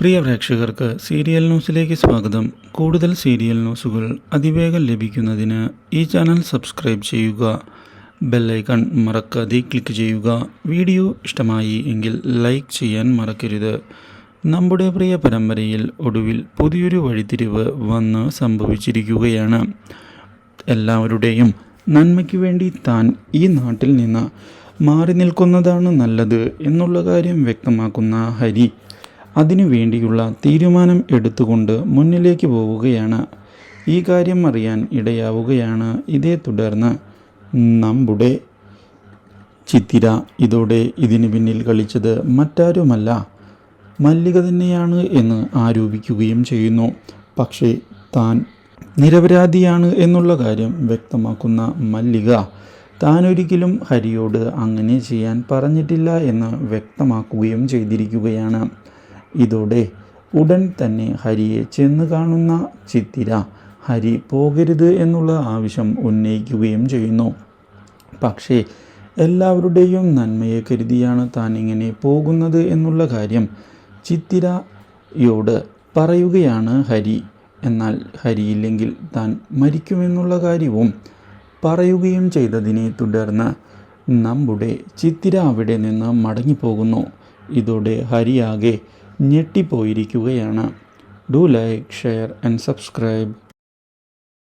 പ്രിയ പ്രേക്ഷകർക്ക് സീരിയൽ ന്യൂസിലേക്ക് സ്വാഗതം. കൂടുതൽ സീരിയൽ ന്യൂസുകൾ അതിവേഗം ലഭിക്കുന്നതിന് ഈ ചാനൽ സബ്സ്ക്രൈബ് ചെയ്യുക. ബെല്ലൈക്കൺ മറക്കാതെ ക്ലിക്ക് ചെയ്യുക. വീഡിയോ ഇഷ്ടമായി എങ്കിൽ ലൈക്ക് ചെയ്യാൻ മറക്കരുത്. നമ്മുടെ പ്രിയ പരമ്പരയിൽ ഒടുവിൽ പുതിയൊരു വഴിത്തിരിവ് വന്ന് സംഭവിച്ചിരിക്കുകയാണ്. എല്ലാവരുടെയും നന്മയ്ക്ക് വേണ്ടി താൻ ഈ നാട്ടിൽ നിന്ന് മാറി നിൽക്കുന്നതാണ് നല്ലത് എന്നുള്ള കാര്യം വ്യക്തമാക്കുന്ന ഹരി. അതിനു വേണ്ടിയുള്ള തീരുമാനം എടുത്തുകൊണ്ട് മുന്നിലേക്ക് പോവുകയാണ്. ഈ കാര്യം അറിയാൻ ഇടയാവുകയാണ് ഇതേ തുടർന്ന്. നമ്മുടെ ചിത്തിര ഇതോടെ ഇതിന് പിന്നിൽ കളിച്ചത് മറ്റാരുമല്ല. മല്ലിക തന്നെയാണ് എന്ന് ആരോപിക്കുകയും ചെയ്യുന്നു. പക്ഷേ താൻ നിരപരാധിയാണ് എന്നുള്ള കാര്യം വ്യക്തമാക്കുന്ന മല്ലിക താൻ ഒരിക്കലും ഹരിയോട് അങ്ങനെ ചെയ്യാൻ പറഞ്ഞിട്ടില്ല എന്ന് വ്യക്തമാക്കുകയും ചെയ്തിരിക്കുകയാണ്. ഇതോടെ ഉടൻ തന്നെ ഹരിയെ ചെന്ന് കാണുന്ന ചിത്തിര ഹരി പോകരുത് എന്നുള്ള ആവശ്യം ഉന്നയിക്കുകയും ചെയ്യുന്നു. പക്ഷേ എല്ലാവരുടെയും നന്മയെ കരുതിയാണ് താൻ ഇങ്ങനെ പോകുന്നത് എന്നുള്ള കാര്യം ചിത്തിരയോട് പറയുകയാണ് ഹരി. എന്നാൽ ഹരിയില്ലെങ്കിൽ താൻ മരിക്കുമെന്നുള്ള കാര്യവും പറയുകയും ചെയ്തതിനെ തുടർന്ന് നമ്മുടെ ചിത്തിര അവിടെ നിന്ന് മടങ്ങിപ്പോകുന്നു. ഇതോടെ ഹരിയാകെ ഞെട്ടിപ്പോയിരിക്കുകയാണ്. Do like share and subscribe.